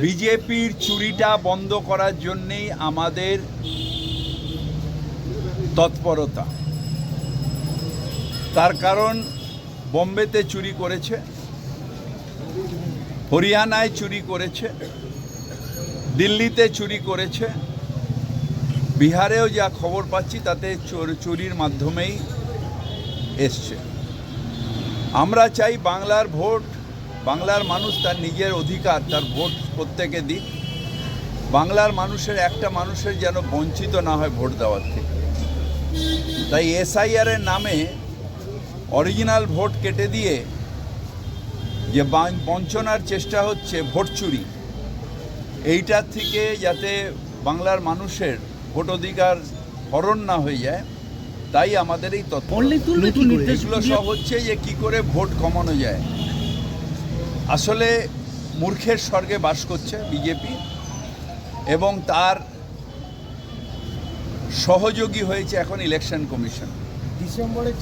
বিজেপির চুরিটা বন্ধ করার জন্যেই আমাদের তৎপরতা। তার কারণ, বোম্বেতে চুরি করেছে, হরিয়ানায় চুরি করেছে, দিল্লিতে চুরি করেছে। বিহারেও যা খবর পাচ্ছি, তাতে চোর- চুরির মাধ্যমেই এসছে। আমরা চাই বাংলার ভোট বাংলার মানুষ তার নিজের অধিকার তার ভোট প্রত্যেকে দিক। বাংলার মানুষের একটা মানুষের যেন বঞ্চিত না হয় ভোট দেওয়ার থেকে। তাই এসআইআর এর নামে অরিজিনাল ভোট কেটে দিয়ে যে বঞ্চনার চেষ্টা হচ্ছে ভোট চুরি এইটার থেকে যাতে বাংলার মানুষের ভোট অধিকার হরণ না হয়ে যায় তাই আমাদের এই করে? এগুলো সব হচ্ছে যে কি করে ভোট কমানো যায়। আসলে মূর্খের স্বর্গে বাস করছে বিজেপি এবং তার সহযোগী হয়েছে এখন ইলেকশন কমিশন ডিসেম্বরে